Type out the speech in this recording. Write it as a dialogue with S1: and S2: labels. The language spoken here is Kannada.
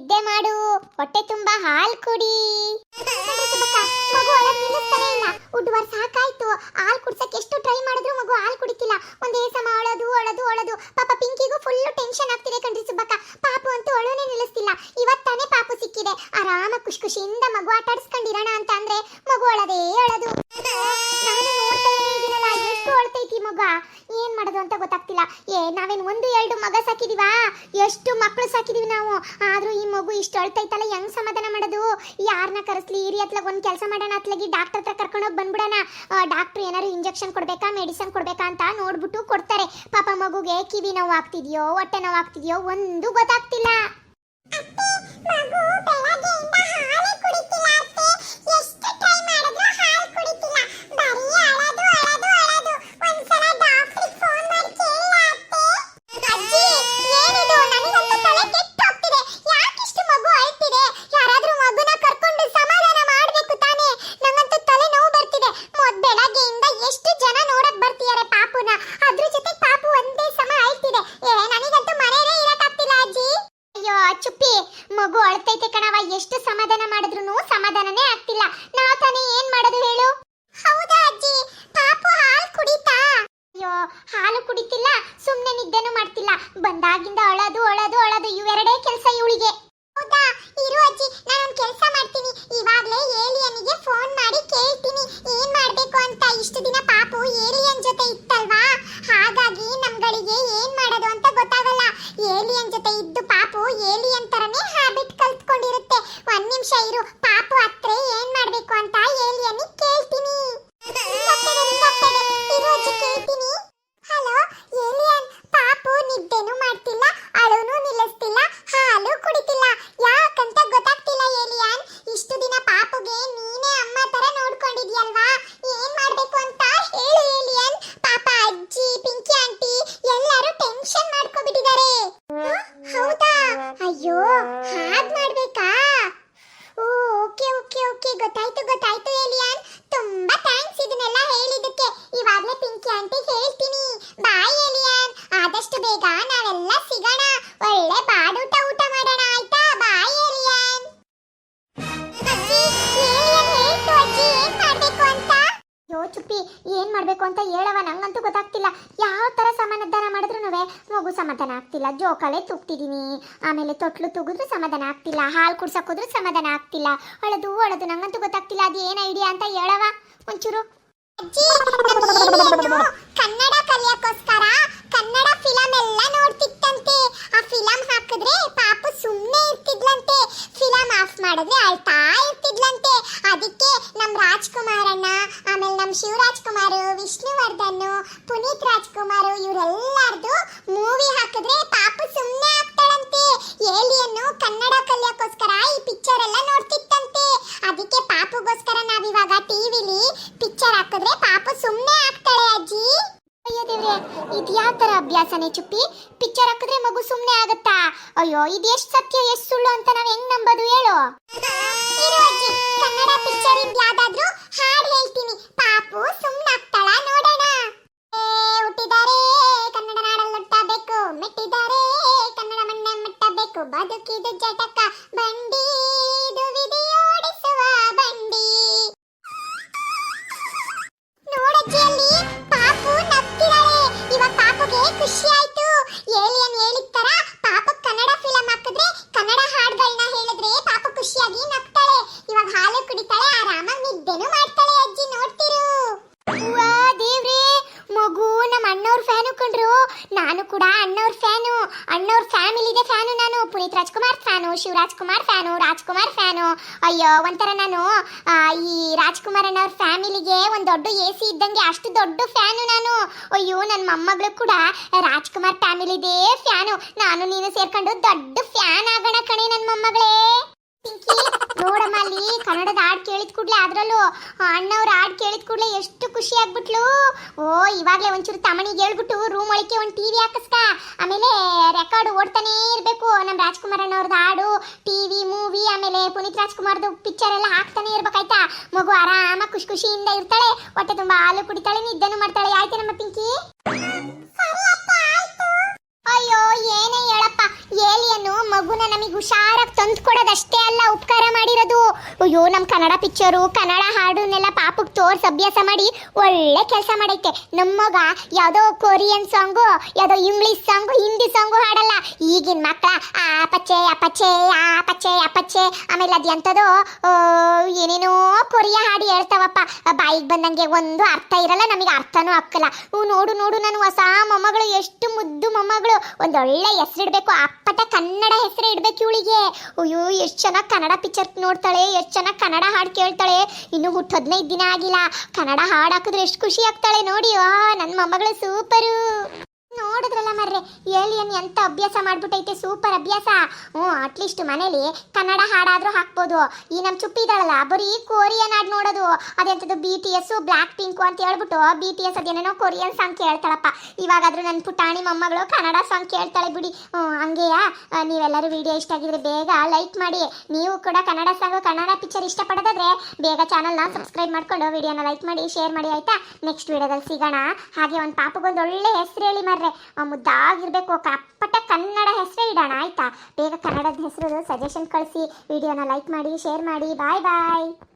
S1: ನಿದ್ದೆ ಮಾಡು. ಹೊಟ್ಟೆ ತುಂಬ ಹಾಲು ಕುಡಿ ಮಗು ಅಳೋದ್ ನಿಲ್ಲಿಸ್ತಾನೆ ಇಲ್ಲ ಉಡ್ವಾರ್ ಸಾಕಾಯ್ತು ಹಾಲ್ ಕುಡ್ಸಕ್ ಎಷ್ಟು ಟ್ರೈ ಮಾಡಿದ್ರು ಮಗು ಹಾಲ್ ಕುಡಿತಿಲ್ಲ ಒಂದೇ ಸಮ ಅಳೋದು ಅಳೋದು ಅಳೋದು ಪಾಪ ಪಿಂಕಿಗೂ ಫುಲ್ ಟೆನ್ಷನ್ ಆಗ್ತಿದೆ ಕಣ್ರಿ ಸುಬ್ಬಕ್ಕ ಪಾಪು ಅಂತೂ ಅಳುನೇ ನಿಲ್ಲಿಸ್ತಿಲ್ಲ ಇವತ್ತಾನೆ ಪಾಪು ಸಿಕ್ಕಿದೆ ಆರಾಮ ಖುಷಿ ಖುಷಿಯಿಂದ ಮಗು ಆಟ ಆಡಿಸ್ಕೊಂಡಿರೋಣ ಅಂತ ಅಂದ್ರೆ ಮಗು ಅಳದೇ ಅಳದು ನಾನು ನೋಡ್ತಾನೆ ಇದೀನಲ್ಲ ಎಷ್ಟು ಅಳ್ತೈತಿ ಮಗ ಏನ್ ಮಾಡೋದು ಅಂತ ಗೊತ್ತಾಗ್ತಿಲ್ಲ ಏ ನಾವೇನ್ ಒಂದು ಎರಡು ಮಗ ಸಾಕಿದೀವಾ ಎಷ್ಟು ಮಕ್ಕಳು ಸಾಕಿದೀವಿ ನಾವು. ಆದ್ರೂ ಈ ಮಗು ಇಷ್ಟು ಅಳ್ತೈತಲ್ಲ, ಹೆಂಗ್ ಸಮಾಧಾನ ಮಾಡೋದು? ಯಾರನ್ನ ಕರೆಸ್ಲಿ ಈ ರೀತಿ ಒಂದ್ ಕೆಲಸ ಮಾಡೋಣ ಅತ್ಲಾಗಿ ಡಾಕ್ಟರ್ ಹತ್ರ ಕರ್ಕೊಂಡೋಗಿ ಬಂದ್ಬಿಡೋಣ. ಡಾಕ್ಟರ್ ಏನಾದ್ರು ಇಂಜೆಕ್ಷನ್ ಕೊಡ್ಬೇಕಾ ಮೆಡಿಸನ್ ಕೊಡ್ಬೇಕಾ ಅಂತ ನೋಡ್ಬಿಟ್ಟು ಕೊಡ್ತಾರೆ. ಪಾಪ ಮಗುಗೆ ಕಿವಿ ನೋವು ಆಗ್ತಿದೆಯೋ ಹೊಟ್ಟೆ ನೋವು ಆಗ್ತಿದ್ಯೋ ಒಂದು ಗೊತ್ತಾಗ್ತಿಲ್ಲ. ಬಂದಾಗಿಂದ ಇವಾಗ್ಲೇ ಹೇಳ್ತೀನಿ. ಬಾಯ್ ಎಲಿಯನ್ ಆದಷ್ಟು ಬೇಗ ನಾವೆಲ್ಲ ಸಿಗೋಣ. ಒಳ್ಳೆ ಬಾಡೂಟ ಊಟ ಮಾಡೋಣ, ಆಯ್ತಾ? ಬಾಯ್ ಎಲಿಯನ್ ಯೋ, ಚುಪ್ಪಿ, ಏನ್ ಮಾಡ್ಬೇಕು ಅಂತ ಹೇಳವ? ನಂಗಂತೂ ಗೊತ್ತಾಗ್ತಿಲ್ಲ. ಯಾವ ತರ ಸಮಾಧಾನ ಮಾಡಿದ್ರು ಮಗು ಸಮಾಧಾನ ಆಗ್ತಿಲ್ಲ. ಜೋಕಾಲೆ ತುಪ್ತಿದೀನಿ ಆಮೇಲೆ ತೊಟ್ಲು ತುಗಿದ್ರು ಸಮಾಧಾನ ಆಗ್ತಿಲ್ಲ. ಹಾಲು ಕುಡ್ಸಕ್ ಹೋದ್ರು ಸಮಾಧಾನ ಆಗ್ತಿಲ್ಲ. ಅಳದು ಅಳದು. ನಂಗಂತೂ ಗೊತ್ತಾಗ್ತಿಲ್ಲ. ಅದು ಏನ್ ಐಡಿಯಾ ಅಂತ ಹೇಳವ? ಒಂಚೂರು. ಕನ್ನಡ ಕಲಿಯಕ್ಕೋಸ್ಕರ ಕನ್ನಡ ಫಿಲಂ ಎಲ್ಲ ನೋಡ್ತಿತ್ತಂತೆ. ಆ ಫಿಲಂ ಹಾಕಿದ್ರೆ ಪಾಪು ಸುಮ್ಮನೆ ಇರ್ತಿದ್ಲಂತೆ. ಫಿಲಂ ಆಫ್ ಮಾಡಿದ್ರೆ ಅಳ್ತಾ ಇರ್ತಿದ್ಲಂತೆ. ಅದಕ್ಕೆ ನಮ್ ರಾಜ್ಕುಮಾರಣ್ಣ, ಆಮೇಲೆ ನಮ್ಮ ಶಿವರಾಜ್ ಕುಮಾರ್ ವಿಷ್ಣುವರ್ಧನ್ ಪುನೀತ್ ರಾಜ್ಕುಮಾರ್, ಇವರೆಲ್ಲರದು ಮೂವಿ ಹಾಕಿದ್ರೆ ಪಾಪು ಸುಮ್ಮನೆ ಆಗ್ತಾಳಂತೆ ಏಲಿಯನ್ನು ಕನ್ನಡ ಕಲಿಯಕ್ಕೋಸ್ಕರ ಈ ಪಿಕ್ಚರ್ ಎಲ್ಲ ನೋಡ್ತಿತ್ತಂತೆ ಅದಕ್ಕೆ ಪಾಪುಗೋಸ್ಕರ ನಾವಿವಾಗ ಟಿವಿಲಿ ಪಿಕ್ಚರ್ ಹಾಕಿದ್ರೆ ಪಾಪು ಸುಮ್ಮನೆ ಆಗ್ತಾಳೆ ಅಜ್ಜಿ ಅಯ್ಯೋ ದೇವ್ರೆ ಇದು ಅಭ್ಯಾಸನೇ ಚುಪ್ಪಿ ಪಿಕ್ಚರ್ ಹಾಕಿದ್ರೆ ಮಗು ಸುಮ್ಮನೆ ಆಗುತ್ತಾ? ಅಯ್ಯೋ ಇದು ಸತ್ಯ, ಎಷ್ಟು ಸುಳ್ಳು ಅಂತ ನಾವು ಹೆಂಗ್ ನಂಬೋದು ಹೇಳು? ಕನ್ನಡ ಪಿಕ್ಚರ್ ಇಂದ ಯಾವ್ದಾದ್ರು ಹಾಡು ಹೇಳ್ತೀನಿ. ಪಾಪು ಸುಮ್ಮನಾಗ್ತಾಳ ನೋಡೋಣ. ಹುಟ್ಟಿದಾರೆ, ಕನ್ನಡ ನಾಡಲ್ಲಿ ಹುಟ್ಟಬೇಕು ಮೆಟ್ಟಿದ್ದಾರೆ ಕನ್ನಡ ಮಣ್ಣ ಮೆಟ್ಟಬೇಕು. ಬದುಕಿದ ಜಟಕ. ನಿದ್ದೆನೂ ಮಾಡ್ತಾಳೆ ಅಜ್ಜಿ ನೋಡ್ತಿರು. ವಾ ದೇವ್ರಿ ಮಗು ನಮ್ಮ ಅಣ್ಣವ್ರ ಫ್ಯಾನು ಕಂಡ್ರು ನಾನು ಕೂಡ ಅಣ್ಣವ್ರ ಫ್ಯಾನು. ಅಣ್ಣವ್ರ ಫ್ಯಾಮಿಲಿದೆ ಫ್ಯಾನು ನಾನು. Puneeth Rajkumar fan Shivaraj Kumar fan Rajkumar fan. ಅಯ್ಯೋ ಒಂಥರ ನಾನು ಆ, ಈ ರಾಜ್ಕುಮಾರ್ ಅಣ್ಣವ್ರ ಫ್ಯಾಮಿಲಿಗೆ ಒಂದು ದೊಡ್ಡ ಎ ಸಿ ಇದ್ದಂಗೆ ಅಷ್ಟು ದೊಡ್ಡ ಫ್ಯಾನು ನಾನು. ಅಯ್ಯೋ ನನ್ನ ಮೊಮ್ಮಗಳು ಕೂಡ ರಾಜ್ಕುಮಾರ್ ಫ್ಯಾಮಿಲಿದೇ ಫ್ಯಾನು. ನಾನು ನೀನು ಸೇರ್ಕೊಂಡು ದೊಡ್ಡ ಫ್ಯಾನ್ ಆಗೋಣ ಕಣೆ ನನ್ನ ಮೊಮ್ಮಗಳೇ. ನೋಡಮ್ಮ, ಅಲ್ಲಿ ಕನ್ನಡದ ಹಾಡು ಕೇಳಿದ ಕೂಡಲೇ ಅದರಲ್ಲೂ ಅಣ್ಣವ್ರ ಹಾಡು ಕೇಳಿದ ಕೂಡಲೇ ಎಷ್ಟು ಖುಷಿ ಆಗ್ಬಿಟ್ಲು. ಓ, ಇವಾಗಲೇ ಒಂಚೂರು ತಮಣಿಗೆ ಹೇಳ್ಬಿಟ್ಟು ರೂಮ್ ಒಳಗೆ ಒಂದು ಟಿವಿ ಹಾಕಿಸ್ಕ. ಆಮೇಲೆ ರೆಕಾರ್ಡ್ ಓಡ್ತಾನೆ ಇರಬೇಕು. ನಮ್ಮ ರಾಜ್ಕುಮಾರ್ ಅಣ್ಣವ್ರದ್ದು ಹಾಡು ಟಿವಿ ಮೂವಿ ಆಮೇಲೆ ಪುನೀತ್ ರಾಜ್ಕುಮಾರ್ದು ಪಿಕ್ಚರ್ ಎಲ್ಲ ಹಾಕ್ತಾನೆ ಇರ್ಬೇಕಾಯ್ತಾ. ಮಗು ಆರಾಮ ಖುಷಿ ಖುಷಿಯಿಂದ ಇರ್ತಾಳೆ. ಹೊಟ್ಟೆ ತುಂಬಾ ಹಾಲು ಕುಡಿತಾಳೆ, ನಿದ್ದೆನೂ ಮಾಡ್ತಾಳೆ. ಆಯ್ತಾ ನಮ್ಮ ಪಿಂಕಿ? ಮಗುನ ನಮಗೆ ಹುಷಾರಾಗಿ ತಂದು ಕೊಡೋದಷ್ಟೇ ಅಲ್ಲ ಉಪಕಾರ ಮಾಡಿರೋದು ಅಯ್ಯೋ ನಮ್ಮ ಕನ್ನಡ ಪಿಕ್ಚರು ಕನ್ನಡ ಹಾಡುನೆಲ್ಲ ಪಾಪಕ್ಕೆ ತೋರ್ಸಿ ಅಭ್ಯಾಸ ಮಾಡಿ ಒಳ್ಳೆ ಕೆಲಸ ಮಾಡೈತೆ. ನಮ್ಮ ಮಗ ಯಾವುದೋ ಕೊರಿಯನ್ ಸಾಂಗು, ಯಾವುದೋ ಇಂಗ್ಲಿಷ್ ಸಾಂಗು, ಹಿಂದಿ ಸಾಂಗು ಹಾಡಲ್ಲ. ಈಗಿನ ಮಕ್ಕಳ ಆ ಪಚ್ಚೆ ಅಪಚ್ಚೆ ಆ ಪಚ್ಚೆ ಅಪಚ್ಚೆ. ಆಮೇಲೆ ಅದು ಎಂಥದೋ ಏನೇನೋ ಕೊರಿಯ ಹಾಡಿ ಹೇಳ್ತಾವಪ್ಪ. ಬಾಯಿಗೆ ಬಂದಂಗೆ ಒಂದು ಅರ್ಥ ಇರಲ್ಲ, ನಮಗೆ ಅರ್ಥನೂ ಹ್ಞೂ, ನೋಡು ನೋಡು ನಾನು ಹೊಸ ಮೊಮ್ಮಗಳು, ಎಷ್ಟು ಮುದ್ದು ಮೊಮ್ಮಗಳು. ಒಂದೊಳ್ಳೆ ಹೆಸರು ಇಡಬೇಕು ಅಪ್ಪಟ ಕನ್ನಡ ಹೆಸರು ಇಡಬೇಕು ಇವಳಿಗೆ. ಅಯ್ಯೋ, ಎಷ್ಟು ಚೆನ್ನಾಗಿ ಕನ್ನಡ ಪಿಕ್ಚರ್ ನೋಡ್ತಾಳೆ, ಎಷ್ಟು ಚೆನ್ನಾಗಿ ಕನ್ನಡ ಹಾಡು ಕೇಳ್ತಾಳೆ? ಇನ್ನು ಹುಟ್ಟು ಹದಿನೈದು ದಿನ ಆಗಿಲ್ಲ. ಕನ್ನಡ ಹಾಡು ಹಾಕಿದ್ರೆ ಎಷ್ಟು ಖುಷಿ ಆಗ್ತಾಳೆ ನೋಡಿ. ಆ ನನ್ನ ಮೊಮ್ಮಗಳು ಸೂಪರು. ನೋಡಿದ್ರಲ್ಲ ಮರ್ರೆ ಏಲಿಯನ್ ಎಂತ ಅಭ್ಯಾಸ ಮಾಡ್ಬಿಟ್ಟೈತೆ ಸೂಪರ್ ಅಭ್ಯಾಸ. ಹ್ಞೂ ಅಟ್ಲೀಸ್ಟ್ ಮನೇಲಿ ಕನ್ನಡ ಹಾಡಾದ್ರೂ ಹಾಕ್ಬೋದು. ಈ ನಮ್ಮ ಚುಪ್ಪಿ ಇದ್ದಾಳಲ್ಲ ಬರೀ ಕೊರಿಯನ್ ಹಾಡು ನೋಡೋದು. ಅದೆಂಥದ್ದು B T S black pink ಅಂತ ಹೇಳ್ಬಿಟ್ಟು ಬಿ ಟಿ ಎಸ್ ಅದೇನೇನೋ ಕೊರಿಯನ್ ಸಾಂಗ್ ಕೇಳ್ತಾಳಪ್ಪ. ಇವಾಗಾದ್ರೂ ನನ್ನ ಪುಟಾಣಿ ಮೊಮ್ಮಗಳು ಕನ್ನಡ ಸಾಂಗ್ ಕೇಳ್ತಾಳೆ ಬಿಡಿ. ಹ್ಞೂ, ಹಂಗೆಯ? ನೀವೆಲ್ಲರೂ ವಿಡಿಯೋ ಇಷ್ಟ ಆಗಿದ್ರೆ ಬೇಗ ಲೈಕ್ ಮಾಡಿ. ನೀವು ಕೂಡ ಕನ್ನಡ ಸಾಂಗ್ ಕನ್ನಡ ಪಿಕ್ಚರ್ ಇಷ್ಟಪಡೋದಾದ್ರೆ ಬೇಗ ಚಾನಲ್ನ ಸಬ್ಸ್ಕ್ರೈಬ್ ಮಾಡ್ಕೊಂಡು ವಿಡಿಯೋನ ಲೈಕ್ ಮಾಡಿ ಶೇರ್ ಮಾಡಿ, ಆಯ್ತಾ? ನೆಕ್ಸ್ಟ್ ವಿಡಿಯೋದಲ್ಲಿ ಸಿಗೋಣ. ಹಾಗೆ ಒಂದು ಪಾಪಗೊಂದು ಒಳ್ಳೆ ಹೆಸರು ಹೇಳಿ ಮರ್ರೆ. ಆ, ಮುದ್ದಾಗಿರ್ಬೇಕು. ಕಪ್ಪಟ ಕನ್ನಡ ಹೆಸರೇ ಇಡೋಣ ಆಯ್ತಾ? ಬೇಗ ಕನ್ನಡದ ಹೆಸರು ಸಜೆಷನ್ ಕಳಿಸಿ ವಿಡಿಯೋನ ಲೈಕ್ ಮಾಡಿ ಶೇರ್ ಮಾಡಿ ಬಾಯ್ ಬಾಯ್